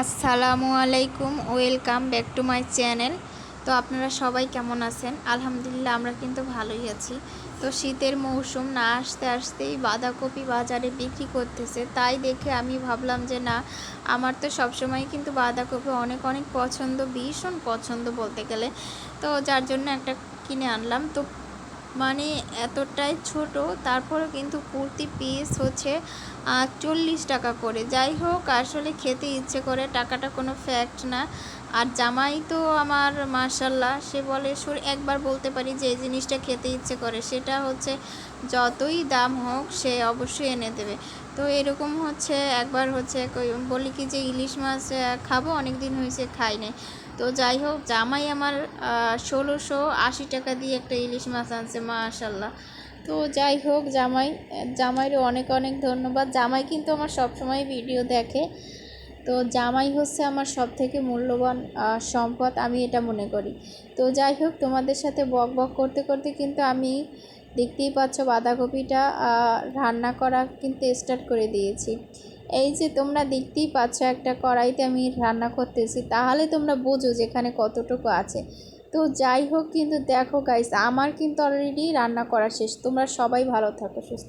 আসসালামু আলাইকুম, welcome back to my channel. তো আপনারা সবাই কেমন আছেন? আলহামদুলিল্লাহ আমরা কিন্তু ভালোই আছি। তো শীতের মৌসুম না আসতে আসতেই বাঁধাকপি বাজারে বিক্রি করতেছে। তাই দেখে আমি ভাবলাম যে না, আমার তো সবসময় কিন্তু বাঁধাকপি অনেক অনেক পছন্দ, ভীষণ পছন্দ বলতে গেলে। তো যার জন্য একটা কিনে আনলাম। তো মানে এতটাই ছোট তারপরে কিন্তু কুর্তি পিস হচ্ছে চল্লিশ টাকা করে। যাই হোক, আসলে খেতে ইচ্ছে করে, টাকাটা কোনো ফ্যাক্ট না। আর জামাই তো আমার মার্শাল্লাহ সে বলে, সুর একবার বলতে পারি যে এই জিনিসটা খেতে ইচ্ছে করে। সেটা হচ্ছে যতই দাম হোক, সে অবশ্যই এনে দেবে। তো এরকম হচ্ছে, একবার হচ্ছে বলি কি যে ইলিশ মাছ খাব অনেক দিন হয়েছে খাই নাই। তো যাই হোক, জামাই আমার ষোলোশো আশি টাকা দিয়ে একটা ইলিশ মাছ আনছে, মাশাল্লাহ। তো যাই হোক, জামাই, জামাইরও অনেক অনেক ধন্যবাদ। জামাই কিন্তু আমার সবসময় ভিডিও দেখে। তো জামাই হচ্ছে আমার সব থেকে মূল্যবান সম্পদ, আমি এটা মনে করি। তো যাই হোক, তোমাদের সাথে বক বক করতে করতে কিন্তু আমি দেখতেই পাচ্ছ বাঁধাকপিটা রান্না করা কিন্তু স্টার্ট করে দিয়েছি। এই যে তোমরা দেখতেই পাচ্ছ একটা কড়াইতে আমি রান্না করতেছি, তাহলে তোমরা বোঝো যেখানে কতটুকু আছে। তো যাই হোক, কিন্তু দেখো গাইস আমার কিন্তু অলরেডি রান্না করা শেষ। তোমরা সবাই ভালো থাকো, সুস্থ